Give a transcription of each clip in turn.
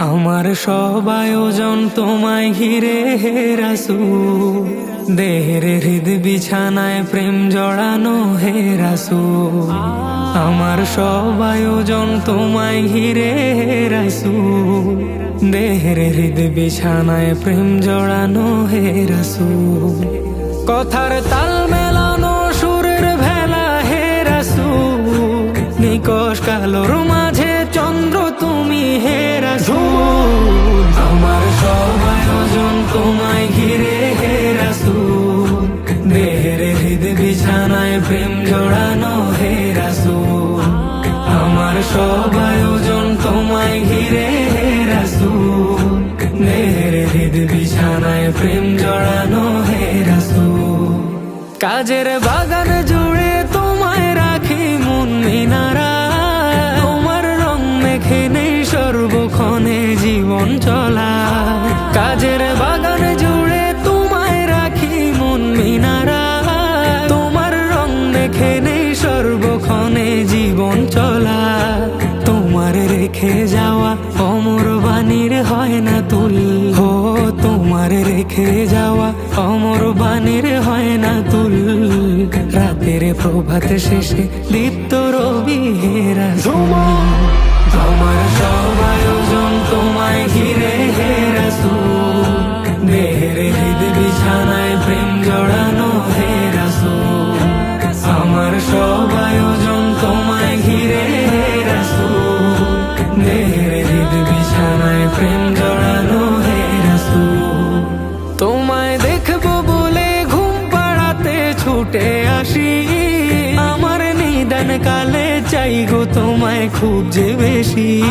আমার সব আয়োজন তোমায় ঘিরে হে রাসূল। দেহের হৃদ বিছানায় প্রেম জড়ানো হে রাসূল। আমার সব আয়োজন তোমায় ঘিরে হে রাসূল। দেহের হৃদ বিছানায় প্রেম জড়ানো হে রাসূল। কথার তাল মেলানো সুরের ভেলা হে রাসূল। নিকশ কালোর মাঝে প্রেম জড়ানো হে রাসু কাজের বাগান রেখে যাওয়া অমর বাণীর হয় না তুল। রাতের প্রভাত শেষে দীপ্ত রবি হেরা। তোমার সব আয়োজন তোমায় ঘিরে। ছুটে আসি। আমার নিদান কালে চাই গো তোমায় খুব যে বেশি।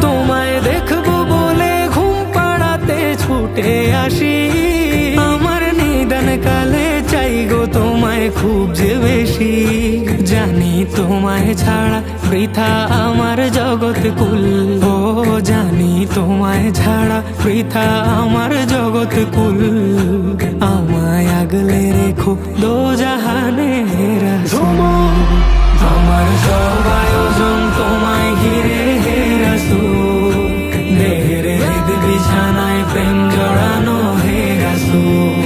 তোমায় দেখব বলে ঘুম পাড়াতে ছুটে আসি। আমার নিদান কালে চাই গো তোমায় খুব যে বেশি। জানি তোমায় ছাড়া বৃথা আমার জগৎ কুল। ও, জানি তোমায় ছাড়া বৃথা আমার জগৎ কুল। আমায় আগলে রেখো। দো জাহানে আমার সব আয়োজন তোমায় ঘিরে হে রাসূল দেহের বিছানায় প্রেম জড়ানো হে রাসূল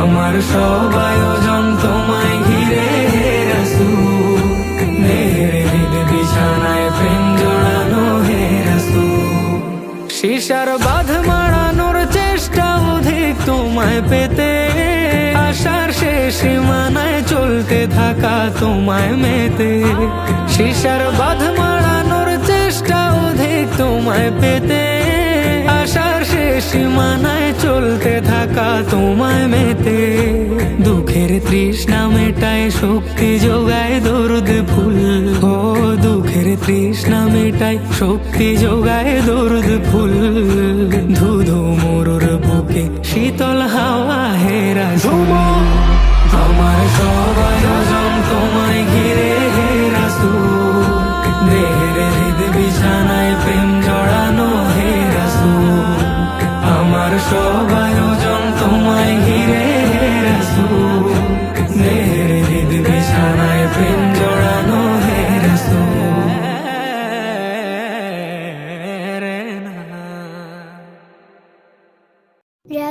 আমার সব আয়োজন তোমায় ঘিরে হে রাসূল দেহের বিছানায় প্রেম জড়ানো হে রাসূল শিশার অধিক তোমায় পেতে আশার শেষ সীমানায় চলতে থাকা তোমায় মেতে। শিশার বাধ মারানোর চেষ্টা অধিক তোমায় পেতে আশার শেষ সীমানায় চলতে থাকা তোমায় মেতে। দুঃখের তৃষ্ণা মেটায় শক্তি যোগায় দরুদ ফুল। ও দুঃখের তৃষ্ণা মেটায় শক্তি যোগায় দরুদ ফুল। ধুধু মরুর বুকে শীতল হাওয়া হেরা আমার সব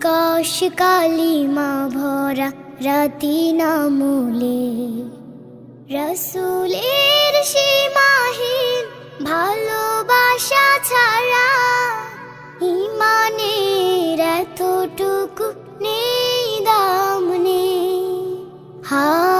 নিকাশ কালিমা ভরা রাতি নামুলে। রসুলের সীমাহীন ভালোবাসা ছাড়া ইমানের এতটুকু নেই দাম নেই। হা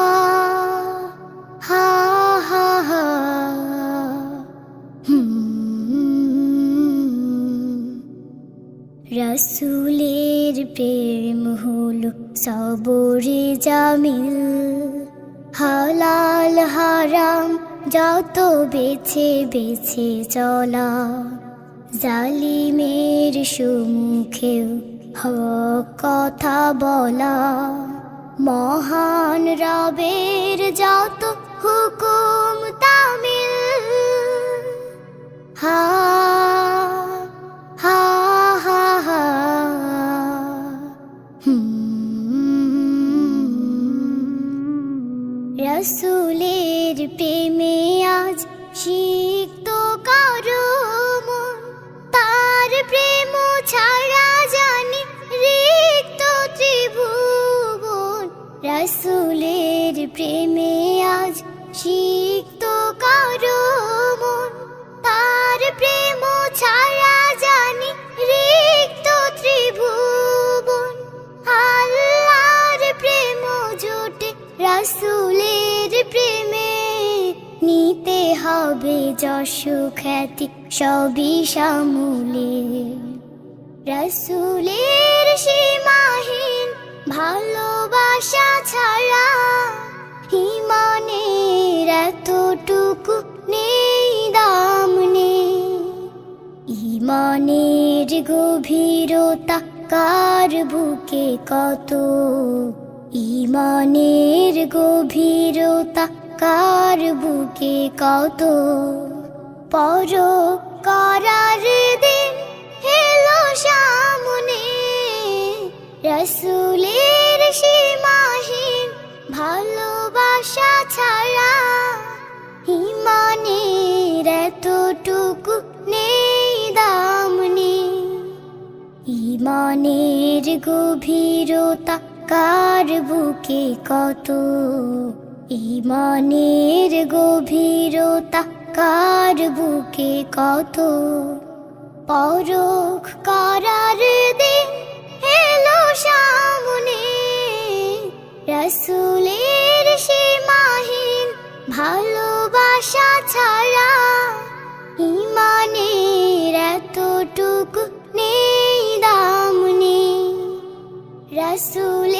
প্রেম হলো সবরে জামিল। হালাল হারাম যত বেছে বেছে চলা। জালিমের সুমুখেও হক কথা বলা। মহান রবের যত প্রেমে আজ শিক্ত কারও মন। তার প্রেম ছাড়া জানি রিক্ত ত্রিভুবন। আল্লাহর প্রেম জোটে রাসুলের প্রেমে নিতে হবে যশ খ্যাতি সবই সামুলে। রসুলের সীমাহীন ভালোবাসা ছাড়া ইমানের এতটুকু নেই দাম নেই। ইমানের গভীরতা কার বুকে কত? ইমানের গভীরতা কার বুকে কত? পর করার দিন হেলো সামনে রসুলের ইমানের গভীরতা কার বুকে কত? ইমানের গভীরতা কার বুকে কত? পরখ করার দিন এলো সামনে, রসুলের সে সীমাহীন ভালোবাসা ছাড়া ইমানের এতটুকু নেই দাম নেই রসুলের